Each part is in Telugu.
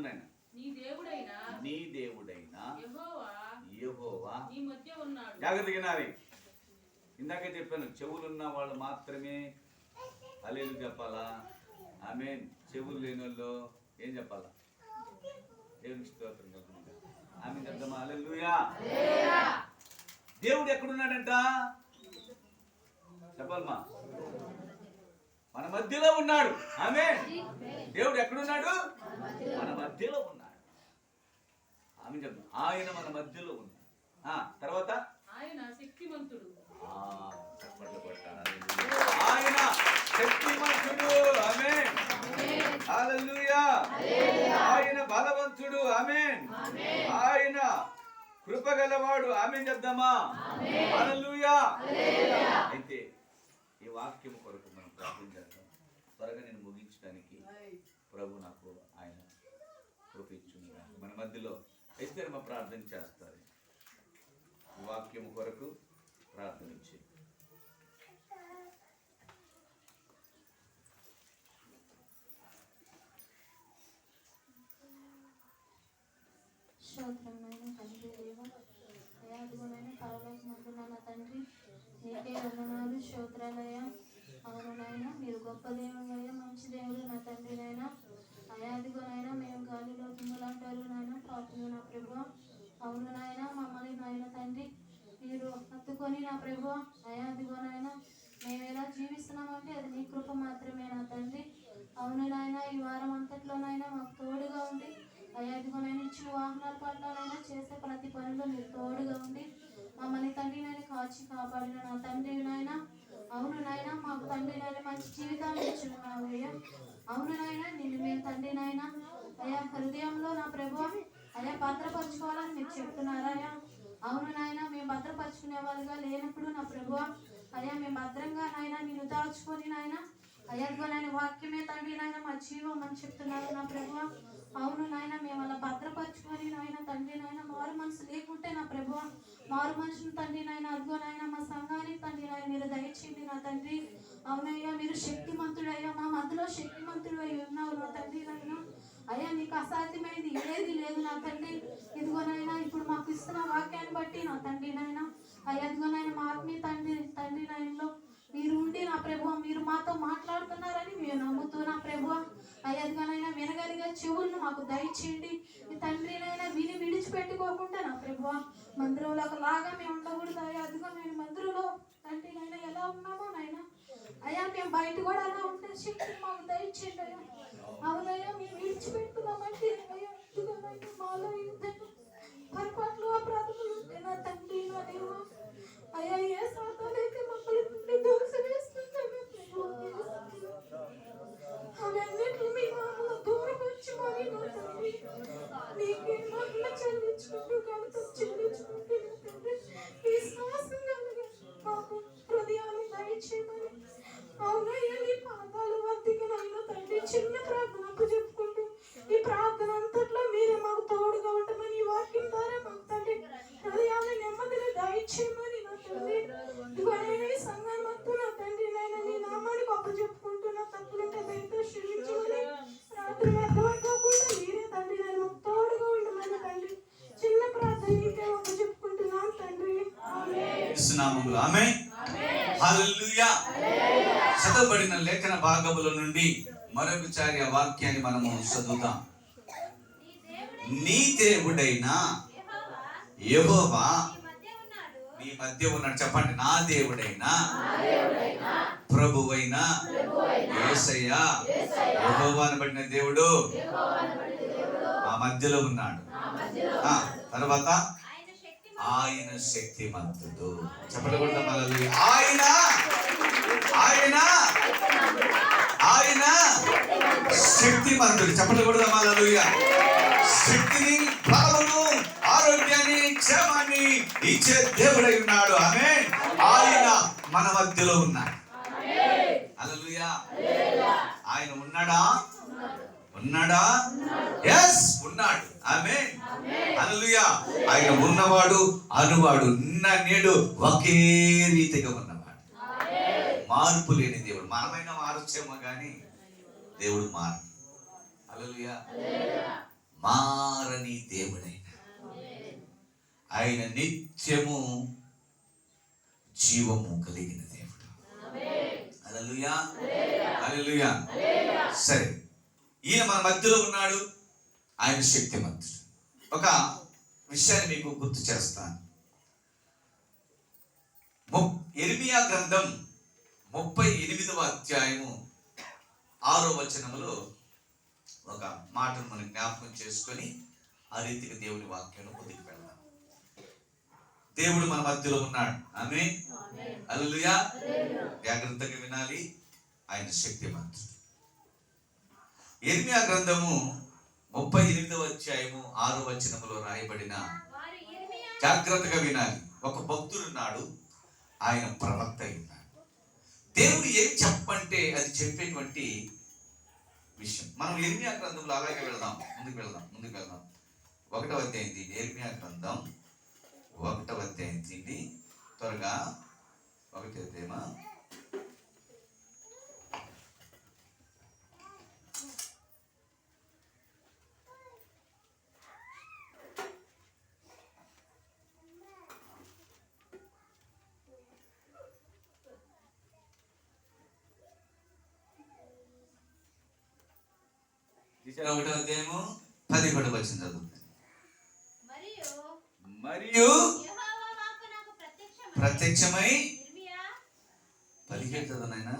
చదువు నాయన. నీ దేవుడైన. నీ దేవుడైన. యెహోవా. యెహోవా. నీ మధ్య ఉన్నాడు. జాగ్రత్తగా వినాలి. ఇందాకే చెప్పాను చెవులున్న వాళ్ళు మాత్రమే అలేలు చెప్పాలా? ఆమె చెవులు లేని వాళ్ళు ఏం చెప్పాలా? దేవునికి స్తోత్రం కలుగునుగాక. ఆమె చెప్దామా? హల్లెలూయా. దేవుడు ఎక్కడున్నాడంట? చెప్పాలమ్మా. మన మధ్యలో ఉన్నాడు. ఆమె దేవుడు ఎక్కడున్నాడు? మన మధ్యలో ఉన్నాడు. ఆమె చెప్తాం ఆయన మన మధ్యలో ఉన్నాడు. ఆ తర్వాత? ఆయన శక్తిమంతుడు. ఆ, చప్పట్లు కొట్టాలి. ఆయన శక్తిమంతుడు. ఆమేన్. హల్లెలూయా. ఆయన బలవంతుడు. ఆమేన్. ఆయన కృపగలవాడు ఆమేన్ చెప్దామా? అయితే ఈ వాక్యం కొరకు మనం ప్రార్థించాలి త్వరగా నేను ముగించడానికి ప్రభు నాకు ఆయన కృపించును మన మధ్యలో ఇద్దరు మా ప్రార్థన చేస్తారు. ఈ వాక్యం కొరకు ప్రార్థనించి స్తోత్రమైన తండ్రి దేవ మందున తండ్రి నీకే వందనాలు అవును నాయన మీరు గొప్ప దేవుడు అయినా మంచి దేవుడు నా తండ్రి నైనా అయాదిగోనైనా మేము గాలిలో తుమ్ములంటారు నాయన. పాపము నా ప్రభు. అవును నాయన మమ్మల్ని నాయన తండ్రి. మీరు హత్తుకొని నా ప్రభు. అయాదిగోనైనా మేము ఎలా జీవిస్తున్నామంటే అది నీ కృప మాత్రమే నా తండ్రి. అవును నాయన ఈ వారం అంతట్లోనైనా మాకు తోడుగా ఉండి అయాదిగోనైనా ఇచ్చిన వాహనాల పట్లనైనా చేసే ప్రతి పనిలో మీరు తోడుగా ఉండి మమ్మల్ని తండ్రి నాయన కాచి కాపాడిన నా తండ్రి నాయన. అవును నాయన మాకు తండ్రి నాయన మంచి జీవితాన్ని ఇచ్చున్నావు అయ్యా. అవును నాయన నిన్ను మేము తండ్రి నాయన. అయ్యా హృదయంలో నా ప్రభు అయ్యా భద్రపరచుకోవాలని మీరు చెప్తున్నారయ్యా అవును నాయన మేము భద్రపరచుకునే వాళ్ళుగా లేనప్పుడు నా ప్రభు అయ్యా మేము భద్రంగా నాయన నిన్ను దాచుకొని నాయన అయ్యా నాయన వాక్యమే తండ్రి నాయన మా జీవం అని చెప్తున్నారు నా ప్రభు అవును నాయన మేము అలా భద్రపరచుకొని నాయన తండ్రి నాయన మారు మనసు లేకుంటే నా ప్రభు మారు మనుషులు తండ్రి నాయన అదిగో నాయన మా సంఘానికి తండ్రి నాయన మీరు దయచేయండి నా తండ్రి. అవునయ్యా మీరు శక్తిమంతుడయ్యా మా మధ్యలో శక్తిమంతుడు అయి ఉన్నావు నా తండ్రి నాయన. అయ్యా నీకు అసాధ్యమైనది ఏది లేదు నా తండ్రి. ఇదిగోనైనా ఇప్పుడు మాకు ఇస్తున్న వాక్యాన్ని బట్టి నా తండ్రి నాయన. అయ్యా ఇదిగోనైనా మా ఆత్మీయ తండ్రి తండ్రి నాయనలో మీరు ఉండి నా ప్రభు మీరు మాతో మాట్లాడుతున్నారని మేము నమ్ముతూ నా ప్రభు అయ్యదిగానైనా ఇదిగోనైనా వినగలిగే చెవులను మాకు దయచేయండి. మీ తండ్రినైనా విని విడిచిపెట్టుకోకుండా నా ప్రభు మందిరంలో లాగా మేము ఉండకూడదు. అయ్యా అదిగో మేము మందిరంలో తండ్రినైనా ఎలా ఉన్నామో నాయన అయ్యా మేము బయట కూడా అలా ఉంటే శక్తి మాకు దయచేయండి అయ్యా. అవునయ్యా మేము విడిచిపెట్టుకోమంటే అయ్యా ఇదిగోనైనా మాలో ఇంతను పొరపాట్లు అపరాధములు ఉంటే నా తండ్రి నా దేవా. అయ్యా ఏ సాతానైతే మమ్మల్ని నుండి దోష అవన్నిటిని మీ మామూలు దూరం వచ్చి మరి నా తండ్రి. నీకే చెల్లించుకుంటూ ఘనత చెల్లించుకుంటూ తండ్రి. విశ్వాసం కలిగి మాకు హృదయాన్ని దయచేయమని. అవునయ్యా నీ పాదాలు తండ్రి చిన్న ప్రార్థనకు చెప్పుకుంటూ ఈ ప్రార్థన అంతట్లో మీరే మాకు తోడుగా ఉండమని ఈ వాక్యం ద్వారా మాకు తండ్రి హృదయాన్ని నెమ్మదిని దయచేయమని నా ఇదిగోనైనా ఈ సంఘాన్ని మొత్తం నా తండ్రి నాయన నీ నామాన్ని గొప్ప చెప్పుకుంటూ నా తప్పులుంటే దయతో క్షమించమని రాత్రి వ్యర్థమైపోకుండా మీరే తండ్రి నేను మాకు తోడుగా ఉండమని తండ్రి. చిన్న ప్రార్థన నీకే గొప్ప చెప్పుకుంటున్నాను తండ్రి. ఆమె చదవబడిన లేఖన భాగముల నుండి మరొకసారి ఆ వాక్యాన్ని మనము చదువుతాం. నీ దేవుడైన యహోవా నీ మధ్య ఉన్నాడు. చెప్పండి నా దేవుడైన ప్రభువైన ఏసయ్య యహోవాను పడిన దేవుడు ఆ మధ్యలో ఉన్నాడు. ఆ తర్వాత ఆయన శక్తిమంతుడు. చెప్పకుండా మళ్ళీ ఆయన ఆయన ఆయన శక్తిమంతుడు. చెప్పకూడదు మళ్ళీ శక్తిని బలమును ఆరోగ్యాన్ని క్షేమాన్ని ఇచ్చే దేవుడై ఉన్నాడు. ఆమె ఆయన మన మధ్యలో ఉన్నాడు. అలలుయా ఆయన ఉన్నాడా? ఉన్నాడా? ఎస్ ఉన్నాడు. ఆమె అలలుయా ఆయన ఉన్నవాడు అనువాడు నిన్న నేడు ఒకే రీతిగా ఉన్నాడు. మార్పు లేని దేవుడు. మనమైనా మారొచ్చేమో కానీ దేవుడు మారు హల్లెలూయా. మారని దేవుడైన. ఆయన నిత్యము జీవము కలిగిన దేవుడు. అలలుయా హల్లెలూయా. సరే. ఈయన మన మధ్యలో ఉన్నాడు. ఆయన శక్తిమంతుడు. ఒక విషయాన్ని మీకు గుర్తు చేస్తాను. ము- గ్రంథం ముప్పై ఎనిమిదవ అధ్యాయము ఆరో వచనములో ఒక మాటను మనం జ్ఞాపకం చేసుకొని ఆ రీతికి దేవుని వాక్యాన్ని ముందుకు వెళ్దాం. దేవుడు మన మధ్యలో ఉన్నాడు. ఆమె అల్లుయా జాగ్రత్తగా వినాలి. ఆయన శక్తిమంతుడు ఇర్మియా గ్రంథము ముప్పై ఎనిమిదవ అధ్యాయము ఆరో వచనములో రాయబడిన జాగ్రత్తగా వినాలి. ఒక భక్తుడు ఉన్నాడు. ఆయన ప్రవక్త అయి ఉన్నాడు దేవుడు ఏం చెప్పంటే అది చెప్పేటువంటి విషయం. మనం ఎర్మియా గ్రంథంలో అలాగే వెళ్దాం. ముందుకు వెళ్దాం. ముందుకు వెళ్దాం. ఒకటవ అధ్యాయం తీయండి ఎర్మియా గ్రంథం ఒకటవ అధ్యాయం తీయండి త్వరగా ఒకటి అధ్యాయమా తీసారా ఒకటో అధ్యాయము పదిహేడు వచ్చిన చదువు మరియు మరియు యెహోవా వాక్కు నాకు ప్రత్యక్షమై ప్రత్యక్షమై ఇర్మియా పదిహేడు చదువునైనా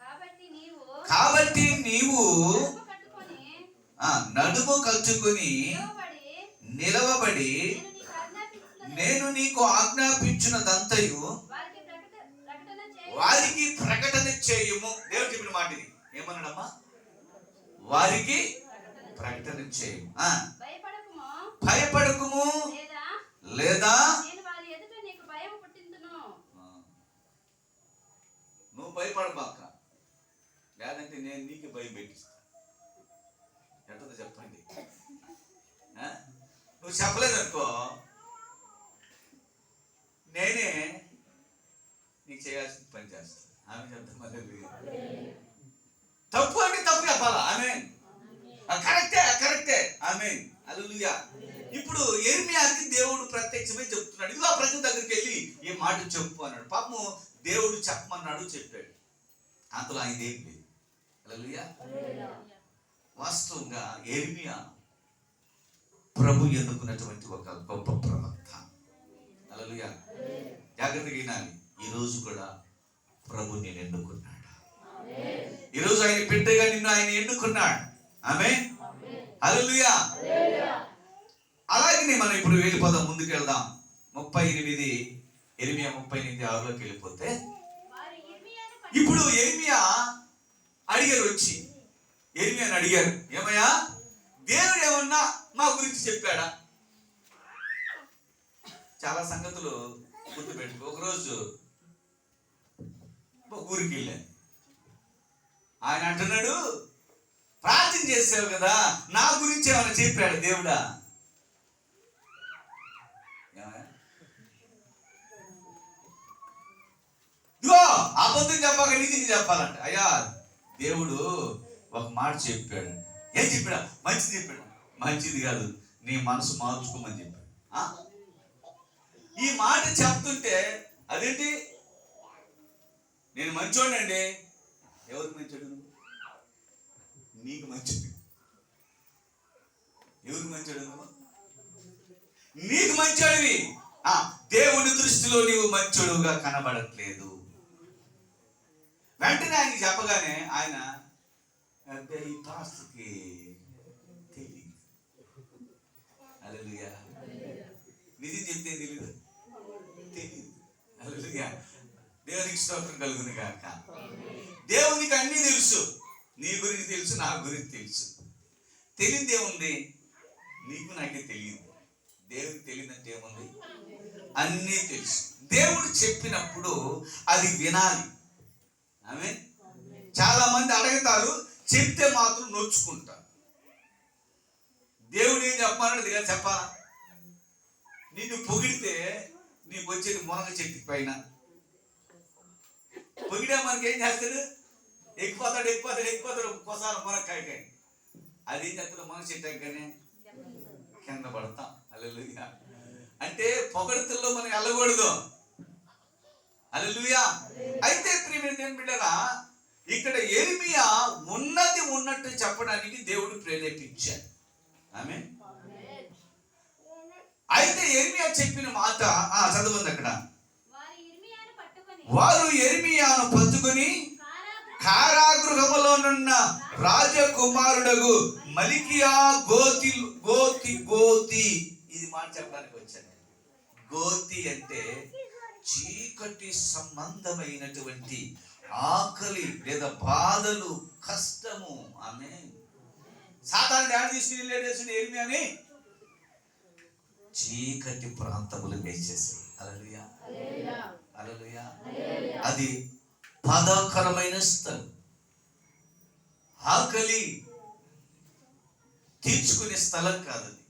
కాబట్టి నీవు కాబట్టి నీవు నడుము కట్టుకొని ఆ నడుము కలుచుకుని నిలవబడి నేను నీకు ఆజ్ఞాపించినదంతయు వారికి ప్రకటన చేయము. దేవుడు చెప్పిన మాట ఇది. ఏమన్నాడమ్మా? వారికి ప్రకటన చేయము. భయపడకుము. లేదా? నువ్వు భయపడబాక. లేదంటే నేను నీకు భయం పెట్టిస్తాను ఎంతదో చెప్పండి. ఆ? నువ్వు చెప్పలేదనుకో నేనే నీకు చేయాల్సిన పని చేస్తా. ఆమె చెప్తా మళ్ళీ తప్పు అంటే తప్పు చెప్పాలా? ఆమె కరెక్టే కరెక్టే. ఆమె అల్లుయా ఇప్పుడు ఎర్మియాకి దేవుడు ప్రత్యక్షమే చెప్తున్నాడు. ఇదిగో ఆ ప్రజల దగ్గరికి వెళ్ళి ఈ మాట చెప్పు అన్నాడు. పాపము దేవుడు చెప్పమన్నాడు చెప్పాడు. అంతలో ఆయన ఏం లేదు. అల్లుయా వాస్తవంగా ఎర్మియా ప్రభు ఎన్నుకున్నటువంటి ఒక గొప్ప ప్రవక్త. అలలుయా జాగ్రత్తగా వినాలి. ఈ రోజు కూడా ప్రభు నేను ఎన్నుకున్నాడు? ఈ రోజు ఆయన బిడ్డగా నిన్ను ఆయన ఎన్నుకున్నాడు. ఆమె అలలుయా అలాగే మనం ఇప్పుడు వెళ్ళిపోదాం ముందుకు వెళ్దాం ముప్పై ఎనిమిది ఎనిమిది ముప్పై ఎనిమిది ఆరులోకి వెళ్ళిపోతే ఇప్పుడు ఎర్మియా అడిగారు వచ్చి ఎర్మియాని అడిగారు? ఏమయ్యా? దేవుడు ఏమన్నా మా గురించి చెప్పాడా? చాలా సంగతులు గుర్తుపెట్టుకో. ఒకరోజు ఒక ఊరికి వెళ్ళాను ఆయన అంటున్నాడు ప్రార్థన చేసావు కదా నా గురించి ఏమైనా చెప్పాడు దేవుడా? ఇదిగో అబద్ధం చెప్పాక నీతిని చెప్పాలంట. అయ్యా దేవుడు ఒక మాట చెప్పాడు. ఏం చెప్పాడు? మంచిది చెప్పాడు. మంచిది కాదు. నీ మనసు మార్చుకోమని చెప్పాడు. ఆ? ఈ మాట చెప్తుంటే అదేంటి? నేను మంచోడండి ఎవరికి మంచోడు? నీకు మంచోడు. ఎవరికి మంచోడు? నీకు మంచోడివి. ఆ దేవుని దృష్టిలో నీవు మంచోడుగా కనబడట్లేదు. వెంటనే ఆయన చెప్పగానే ఆయన "అబ్బే, ఈ పాస్టర్కి తెలియదు హల్లెలూయా నిజం చెప్తే తెలియదు తెలియదు దేవునికి స్తోత్రం కలుగును కాక దేవునికి అన్నీ తెలుసు. నీ గురించి తెలుసు నా గురించి తెలుసు. తెలియదు ఏముంది నీకు నాకే తెలియదు. దేవునికి తెలియదంటే ఏముంది? అన్నీ తెలుసు. దేవుడు చెప్పినప్పుడు అది వినాలి. ఆమె చాలా మంది అడుగుతారు చెప్తే మాత్రం నొచ్చుకుంటా. దేవుడు ఏం చెప్పాలంటే కదా చెప్పాలా? నిన్ను పొగిడితే నీకు వచ్చేది మునగ చెట్టు పైన. పొగిడా మనకి ఏం చేస్తాడు? ఎక్కిపోతాడు ఎక్కిపోతాడు ఎక్కిపోతాడు ఒక్కోసారి మునక్కాయకాయ అది ఏం చేస్తాడు? మునగ చెట్టు ఎట్టగానే కింద పడతాం. అల్లెలుగా అంటే పొగడతల్లో మనం వెళ్ళకూడదు. అల్లెలుయా అయితే ప్రియమైన బిడ్డరా ఇక్కడ ఎరిమియా ఉన్నది ఉన్నట్టు చెప్పడానికి దేవుడు ప్రేరేపించాడు. ఆమె అయితే ఎరిమియా చెప్పిన మాట ఆ చదవండి అక్కడ. వారి ఎరిమియాను పట్టుకుని కారాగృహ కారాగృహములోనున్న రాజకుమారుడగు మలికియా గోతి గోతి గోతి. ఇది మాట చెప్పడానికి వచ్చాను. గోతి అంటే చీకటి సంబంధమైనటువంటి ఆకలి లేదా బాధలు కష్టము. ఆమె సాధారణ డాడీ తీసుకుని వెళ్ళేసి ఏమి అని చీకటి ప్రాంతములు వేసేసి అలలుయా అలలుయా అది బాధాకరమైన స్థలం. ఆకలి తీర్చుకునే స్థలం కాదు అది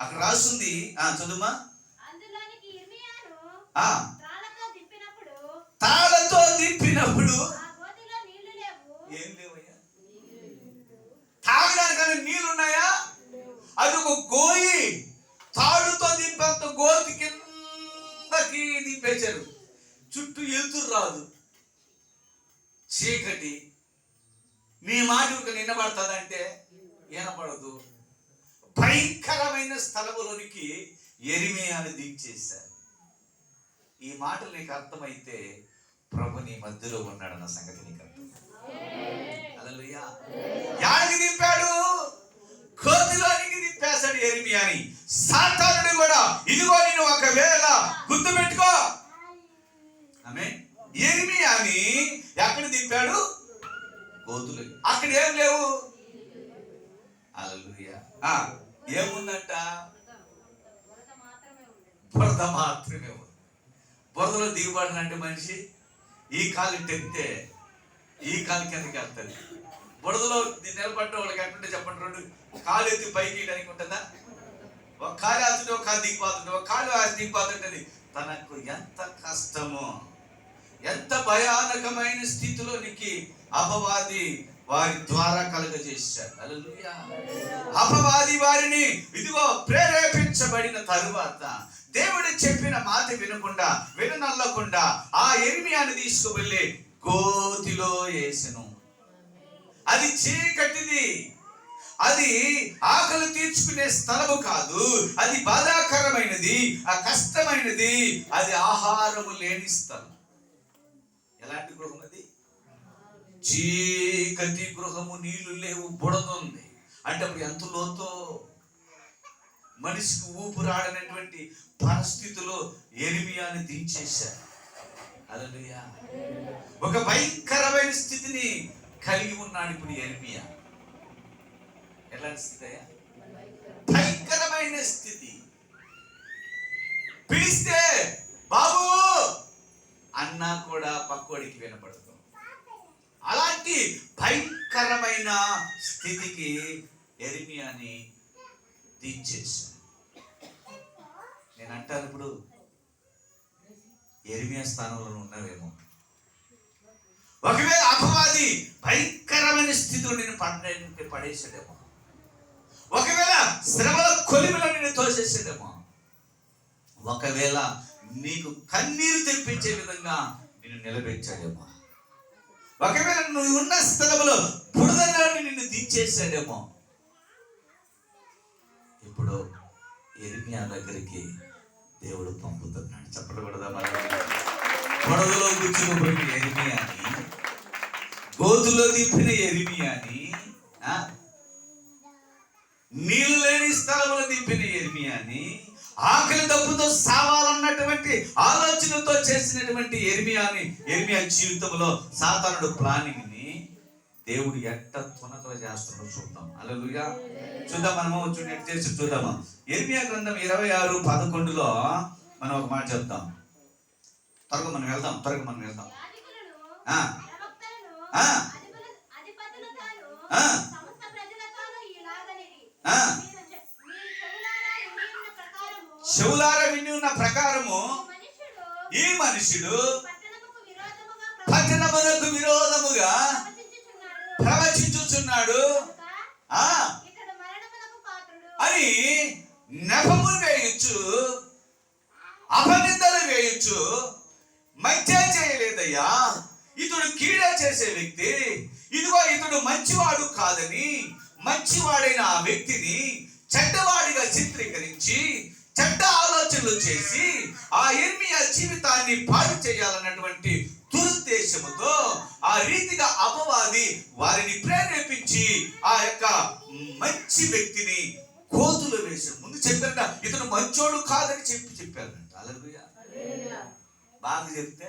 అక్కడ రాస్తుంది ఆ చదుమా తాళతో దింపినప్పుడు లేవు. ఏం లేవయ్యా? తాగడానికన్నా నీళ్ళున్నాయా అది ఒక గోయి తాడుతో దింపేంత గోతి కిందకి దింపేశారు చుట్టూ ఎలుతురు రాదు. చీకటి. నీ మాట ఒక నిన్నబడుతుందంటే వినపడదు. భయంకరమైన స్థలములోనికి ఎరిమేయాన్ని దించేశారు. ఈ మాటలు నీకు అర్థమైతే ప్రభు నీ మధ్యలో ఉన్నాడన్న సంగతి నీకు. యాడికి దింపాడు? కోతిలోనికి దింపేశాడు ఎరిమియాని సాతానుడు కూడా ఇదిగో నేను ఒకవేళ గుర్తు పెట్టుకో. ఆమె ఎరిమియాని ఎక్కడ దింపాడు? కోతులు అక్కడ ఏం లేవు? హల్లెలూయా. ఆ ఏముందంట? బురద మాత్రమే ఉండేది. బురద మాత్రమే ఉంది బురదలో దిగుబడినంటే మనిషి ఈ కాలు తెంతే ఈ కాలు కిందకి వెళ్తుంది. బురదలో నిలబడ్డ వాళ్ళకి ఎట్టుంటే చెప్పండి రెండు. కాలు ఎత్తి పైకి వేయడానికి ఉంటుందా? ఒక కాలు ఆస్తుంటే ఒక కాలు దిగిపోతుంటే ఒక కాలు ఆసి దిగిపోతుంటది తనకు ఎంత కష్టమో ఎంత భయానకమైన స్థితిలోనికి అపవాది వారి ద్వారా కలుగజేశాడు. హల్లెలూయా. అపవాది వారిని ఇదిగో ప్రేరేపించబడిన తరువాత దేవుడు చెప్పిన మాట వినకుండా విననల్లకుండా ఆ ఎరిమియాని తీసుకువెళ్ళి గోతిలో వేసెను. అది చీకటిది. అది ఆకలి తీర్చుకునే స్థలము కాదు. అది బాధాకరమైనది ఆ కష్టమైనది అది ఆహారము లేని స్థలం. ఎలాంటి గృహం అది? చీకటి గృహము నీళ్ళు లేవు బుడదుంది. అంటే అప్పుడు ఎంత లోతో? మనిషికి ఊపిరాడనటువంటి పరిస్థితిలో ఎరిమియాని దించేశారు. అలలుయా ఒక భయంకరమైన స్థితిని కలిగి ఉన్నాడు ఇప్పుడు ఎరిమియా ఎలాంటి స్థితి అయ్యా? భయంకరమైన స్థితి. పిలిస్తే బాబు! అన్నా కూడా పక్కోడికి వినపడుతుంది అలాంటి భయంకరమైన స్థితికి ఎరిమియాని దించేశాను నేను అంటాను ఇప్పుడు ఎరిమియా స్థానంలో ఉన్నావేమో. ఒకవేళ అపవాది భయంకరమైన స్థితిలో నేను పడే పడేసాడేమో ఒకవేళ శ్రమల కొలిమిలో నేను తోసేసాడేమో ఒకవేళ నీకు కన్నీరు తెప్పించే విధంగా నేను నిలబెట్టాడేమో. ఒకవేళ నువ్వు ఉన్న స్థలంలో బురదలో నిన్ను దించేసాడేమో ఇప్పుడు ఎరిమియా దగ్గరికి దేవుడు పంపుతున్నాడు. చెప్పకూడదా మరి బురదలో కూర్చుని ఎరిమియాని గోతులో దింపిన ఎరిమియాని నీళ్ళు లేని స్థలంలో దింపిన ఎరిమియాని ఆకలి దప్పుతో సావాలన్నటువంటి ఆలోచనతో చేసినటువంటి ఎరిమియాని ఎరిమియా జీవితంలో సాతానుడు ప్లానింగ్ దేవుడు ఎట్ట తునకలు చేస్తున్నాడో చూద్దాం. అలలుగా చూద్దాం మనము? చూడండి చేసి చూద్దాము? ఎర్మియా గ్రంథం ఇరవై ఆరు పదకొండులో మనం ఒక మాట చెప్తాం. త్వరగా మనం వెళ్దాం త్వరగా మనం వెళ్దాం. చెవులారా విని ఉన్న ప్రకారము ఈ మనుషుడు పట్టణమునకు విరోధముగా ప్రవచించుచున్నాడు. అని నెపము వేయచ్చు అపనిందలు వేయచ్చు మంచి చేయలేదయ్యా. ఇతడు కీడ చేసే వ్యక్తి. ఇదిగో ఇతడు మంచివాడు కాదని మంచివాడైన ఆ వ్యక్తిని చెడ్డవాడిగా చిత్రీకరించి చెడ్డ ఆలోచనలు చేసి ఆ ఎర్మియా జీవితాన్ని పాడు చేయాలన్నటువంటి దురుద్దేశముతో ఆ రీతిగా అపవాది వారిని ప్రేరేపించి ఆ యొక్క మంచి వ్యక్తిని కోతులు వేశాడు ముందు చెప్పారట ఇతను మంచోడు కాదని చెప్పి చెప్పారంట. అలలుయా బాగా చెప్తే?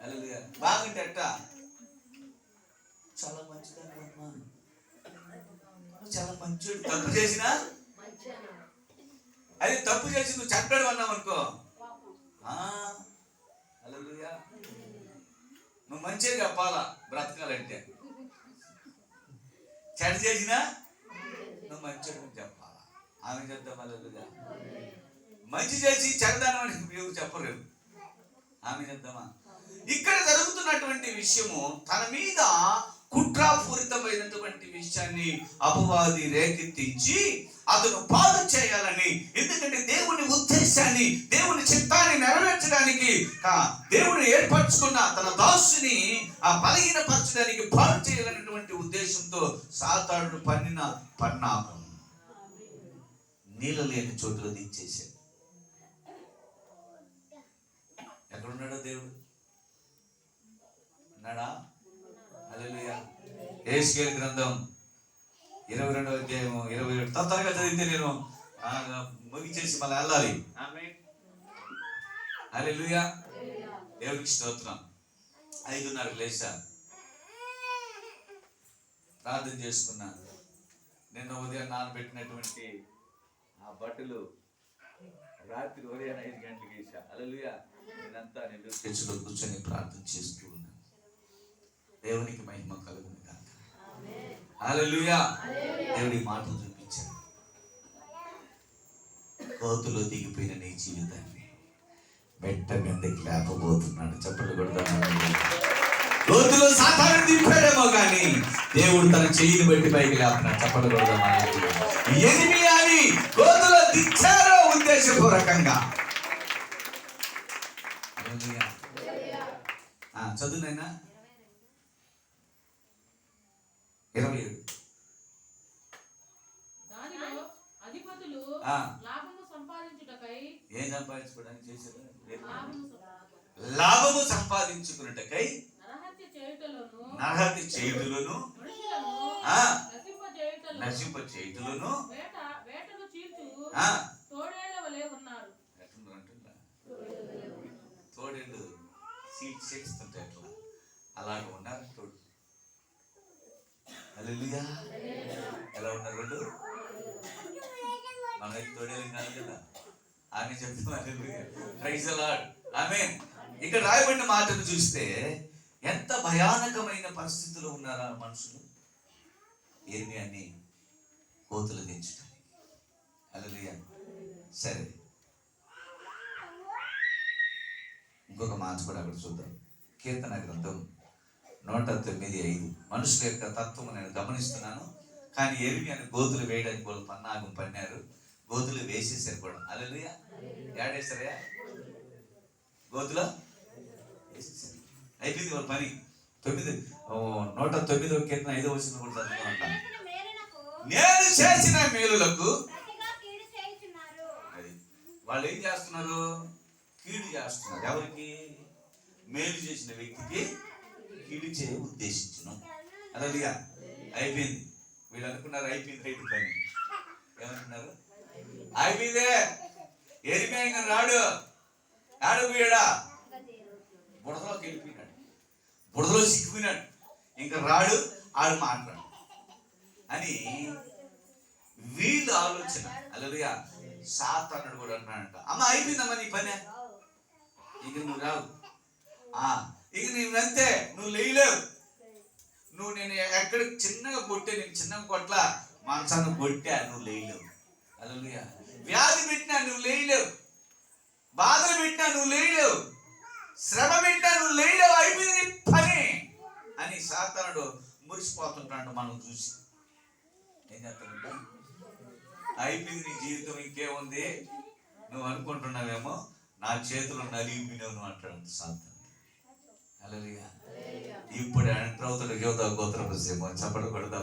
హల్లెలూయా. బాగుంటే అట్ట? చాలా నువ్వు చాలా మంచోడు తప్పు చేసినా? అది తప్పు చేసి నువ్వు చెడ్డాడు అన్నావు అనుకో ఆ, నువ్వు మంచిగా చెప్పాలా బ్రతకాలంటే. చెడు చేసినా నువ్వు మంచిగా చెప్పాలా. ఆమె చెప్తాం హల్లెలూయా. మంచి చేసి చెడ్డదానం అని ఎవరు చెప్పరు. ఆమె చెప్తామా ఇక్కడ జరుగుతున్నటువంటి విషయము తన మీద కుట్రాపూరితమైనటువంటి విషయాన్ని అపవాది రేకెత్తించి అతను పాలు చేయాలని ఎందుకంటే దేవుని ఉద్దేశాన్ని దేవుని చిత్తాన్ని నెరవేర్చడానికి దేవుడు ఏర్పరచుకున్న తన దాసుని ఆ బలహీనపరచడానికి పాడు చేయాలనేటువంటి ఉద్దేశంతో సాతాడు పన్నిన పన్నాపం. నీళ్ళ లేని చోటులో దించేశాడు. ఎక్కడున్నాడో దేవుడు? ఉన్నాడా? ఏస్కేల్ గ్రంథం ఇరవై రెండవ అధ్యాయం ఇరవై ఏడు. తొందరగా చదివితే నేను ముగిచేసి మళ్ళీ వెళ్ళాలి. హల్లెలూయా. దేవుడికి స్తోత్రం. ఐదున్నర లేచా. ప్రార్థన చేసుకున్నాను నిన్న ఉదయం నానబెట్టినటువంటి ఆ బట్టలు రాత్రి ఉదయం ఐదు గంటలకు వేసా అలలుయా నేనంతా నేను చర్చిలో కూర్చొని ప్రార్థన చేస్తూ దేవునికి మహిమ కలుగును కాక హల్లెలూయా. దేవుడి మాటలు చూపించాను కోతులో దిగిపోయిన నీ జీవితాన్ని బెట్ట మీదకి లేకపోతున్నాడు. చెప్పలు కొడతాను. లోతులో సాధారణ దింపాడేమో కానీ దేవుడు తన చెయ్యిని బట్టి పైకి లేపుతున్నాడు చెప్పలు కొడదాం ఎనిమి అని లోతులో దించారో ఉద్దేశపూర్వకంగా. ఆ, చదువునైనా ఇరవై ఏడు అధిపతులు. లాభము సంపాదించుటకై ఏం సంపాదించుకోవడానికి చేశారు? లాభము సంపా- లాభము సంపాదించుకున్నటకై నరహత్య చేయుటలోను నశింప చేయుటలోను తోడేళ్ళు సీట్ చేస్తుంటే అట్లా. అలాగ ఉన్నారు తోడు. హల్లెలూయా. ఎలా ఉన్నారు వాళ్ళు? మనకి తోడేళ్ళు కాదు కదా? ఆమె చెప్తున్నారు ప్రైజ్ అలాడ్ ఆమె ఇక్కడ రాయబడిన మాటను చూస్తే ఎంత భయానకమైన పరిస్థితిలో ఉన్నారా మనుషులు? ఏమి అని కోతులు దించడానికి అలలియా సరే. ఇంకొక మాట కూడా అక్కడ చూద్దాం. కీర్తన గ్రంథం నూట తొమ్మిది ఐదు. మనుషుల యొక్క తత్వం నేను గమనిస్తున్నాను. కానీ ఏమి అని గోతులు వేయడానికి వాళ్ళు పన్నాగం పన్నారు గోతులు వేసేసారు కూడా అలలుయా ఏడేస్తారయ్యా? గోతులో అయిపోయింది వాళ్ళ పని. తొమ్మిది నూట తొమ్మిదో కీర్తన ఐదో వచ్చిన కూడా చదువుకుంటా నేను చేసిన మేలులకు వాళ్ళు ఏం చేస్తున్నారు? కీడు చేస్తున్నారు. ఎవరికి? మేలు చేసిన వ్యక్తికి కీడు చేయ ఉద్దేశించును. అదలిగా అయిపోయింది. వీళ్ళు అనుకున్నారు అయిపోయింది రైతు పని. ఏమంటున్నారు? అయిపోయిందే. ఎరిమేయంగా రాడు. ఆడపోయాడా బుడదలోకి వెళ్ళిపోయినాడు. బుడదలో సిక్కిపోయినాడు ఇంకా రాడు ఆడు మాట్లాడు. అని వీళ్ళు ఆలోచన. అలలుగా అన్నాడు కూడా అన్నాడంట. అమ్మ అయిపోయిందమ్మా నీ పని? ఇంక నువ్వు రావు. ఆ ఇక నేను అంతే నువ్వు లేయలేవు. నువ్వు నేను ఎక్కడ చిన్నగా కొట్టే నేను చిన్నగా కొట్ల మనసాన్ని కొట్టా నువ్వు లేయలేవు. అలలుగా వ్యాధి పెట్టినా నువ్వు లేయలేవు. బాధలు పెట్టినా నువ్వు లేయలేవు. శ్రమ పెట్టినా నువ్వు లేయలేవు. అయిపోయింది పని అని సాతానుడు మురిసిపోతుంటాడు మనం చూసి. ఏం చేస్తాడంటే? అయిపోయింది నీ జీవితం ఇంకేముంది? నువ్వు అనుకుంటున్నావేమో నా చేతులు నలిగిపోయినావు అంటాడు సాధన ఇప్పుడు ఎంటర్ అవుతున్న యోధ గోత్రం సేమో చప్పట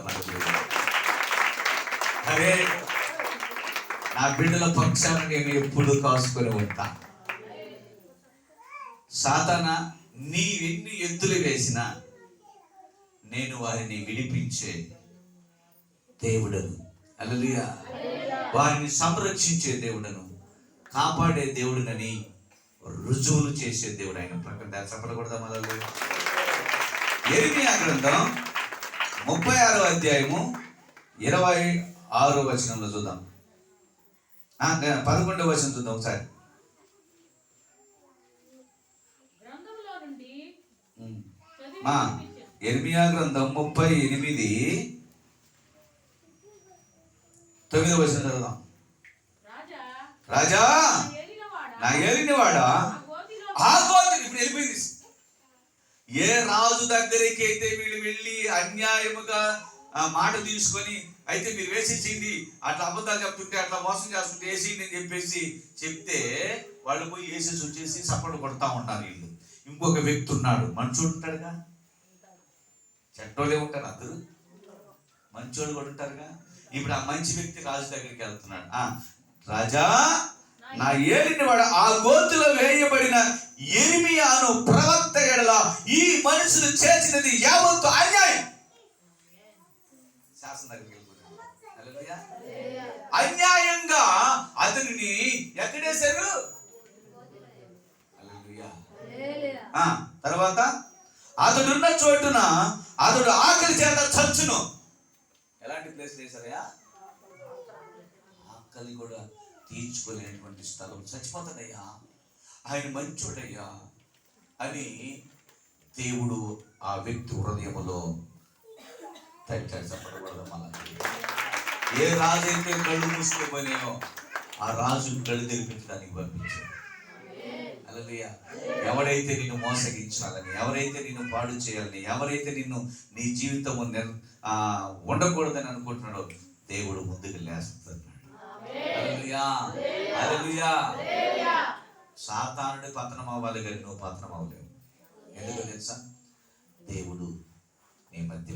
అరే నా బిడ్డల పక్షాన నేను ఎప్పుడు కాసుకొని ఉంటా. సాధన నీ ఎన్ని ఎత్తులు వేసినా నేను వారిని విడిపించే దేవుడను. అలలియా వారిని సంరక్షించే దేవుడను. కాపాడే దేవుడునని రుజువులు చేసే దేవుడు ఆయన ప్రకటన. చెప్పకూడదా మళ్ళీ ఎరిమియా గ్రంథం ముప్పై ఆరో అధ్యాయము ఇరవై ఆరో వచనంలో చూద్దాం. పదకొండవ వచనం చూద్దాం ఒకసారి. మా. ఎర్మియా గ్రంథం ముప్పై ఎనిమిది తొమ్మిదవ వచనం చదువుదాం. రాజా! రాజా నా ఆ గోత్రం ఇప్పుడు వెళ్ళిపోయింది ఏ రాజు దగ్గరికి అయితే వీళ్ళు వెళ్ళి అన్యాయముగా మాట తీసుకొని అయితే మీరు వేసేసింది అట్లా అబద్ధాలు చెప్తుంటే అట్లా మోసం చేస్తుంటే వేసి అని చెప్పేసి చెప్తే వాళ్ళు పోయి వేసేసి వచ్చేసి సపోర్ట్ కొడతా ఉంటారు వీళ్ళు. ఇంకొక వ్యక్తి ఉన్నాడు మంచోడు ఉంటాడుగా? చెట్టోలే ఉంటారు అందరూ మంచోడు కూడా ఉంటారుగా ఇప్పుడు ఆ మంచి వ్యక్తి రాజు దగ్గరికి వెళ్తున్నాడు. రాజా నా ఏలిన వాడు ఆ గోతులో వేయబడిన ఎరిమియాను ప్రవక్త గడల ఈ మనుషులు చేసినది యావత్తు అన్యాయం. శాసన అన్యాయంగా అతనిని ఎక్కడేశారు? తర్వాత అతడున్న చోటున అతడు ఆకలి చేత చచ్చును. ఎలాంటి ప్లేస్ వేశారయ్యా? ఆకలి కూడా. తీర్చుకోలేనటువంటి స్థలం. చచ్చిపోతాడయ్యా ఆయన మంచోడయ్యా అని దేవుడు ఆ వ్యక్తి హృదయములో తట్టాడు. చెప్పకూడదు మళ్ళా. ఏ రాజు అయితే కళ్ళు మూసుకోపోయినాయో ఆ రాజు కళ్ళు తెరిపించడానికి పంపించాడు. అలలియా ఎవరైతే నిన్ను మోసగించాలని ఎవరైతే నిన్ను పాడు చేయాలని ఎవరైతే నిన్ను నీ జీవితము ఉండకూడదని అనుకుంటున్నాడో దేవుడు ముందుకు లేస్తాడు. సాతానుడి పతనం అవ్వాలి కానీ నువ్వు పతనం అవ్వలేవు ఎందుకు తెలుసా? దేవుడు నీ మధ్య.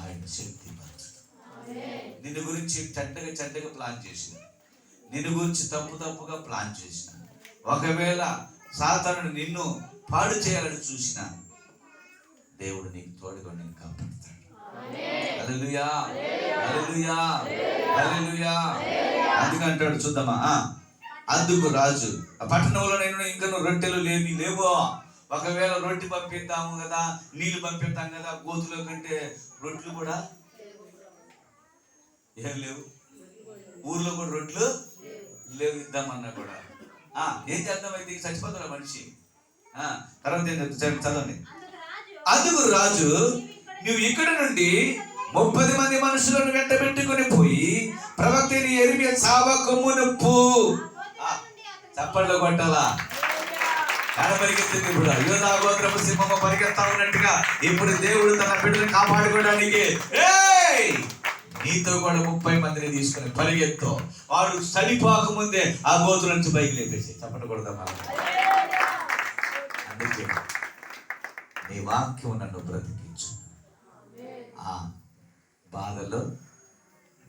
ఆయన శక్తి నిన్ను గురించి చెడ్డగా చెడ్డగా ప్లాన్ చేసిన. నిన్ను గురించి తప్పు తప్పుగా ప్లాన్ చేసిన. ఒకవేళ సాతానుడు నిన్ను పాడు చేయాలని చూసిన దేవుడు నీకు తోడుగా నేను కాపాడుతాడు. హల్లెలూయా. హల్లెలూయా. అందుకంటాడు చూద్దామా? అందుకు రాజు ఆ పట్టణంలో నేను ఇంకా రొట్టెలు లేని లేవో. ఒకవేళ రొట్టె పంపిద్దాము కదా నీళ్ళు పంపిద్దాం కదా గోతులో కంటే రొట్టెలు కూడా ఏం లేవు. ఊర్లో కూడా రొట్లు లేవు ఇద్దామన్నా కూడా. ఆ ఏం చేద్దాం అయితే? చచ్చిపోతారా మనిషి. ఆ తర్వాత ఏం చదవండి. అందుకు రాజు నువ్వు ఇక్కడ నుండి ముప్పది మంది మనుషులను వెంటబెట్టుకుని పోయి ప్రవక్తిని ఎరిమి చావకు కొమ్మునప్పు ఆ, చప్పట్లు కొట్టాలా? కనపరిగెత్తింది పరిగెత్తింది ఇప్పుడు యోధా గోత్రపు సింహము పరిగెత్తా ఉన్నట్టుగా ఇప్పుడు దేవుడు తన బిడ్డను కాపాడుకోవడానికి ఏయ్! నీతో కూడా ముప్పై మందిని తీసుకుని పరిగెత్తు. వాడు చలిపోక ముందే ఆ గోతుల నుంచి బైక్ లేపేసి చప్పట్లు అందుకే నీ వాక్యం నన్ను బ్రతికించు. ఆ బాధలో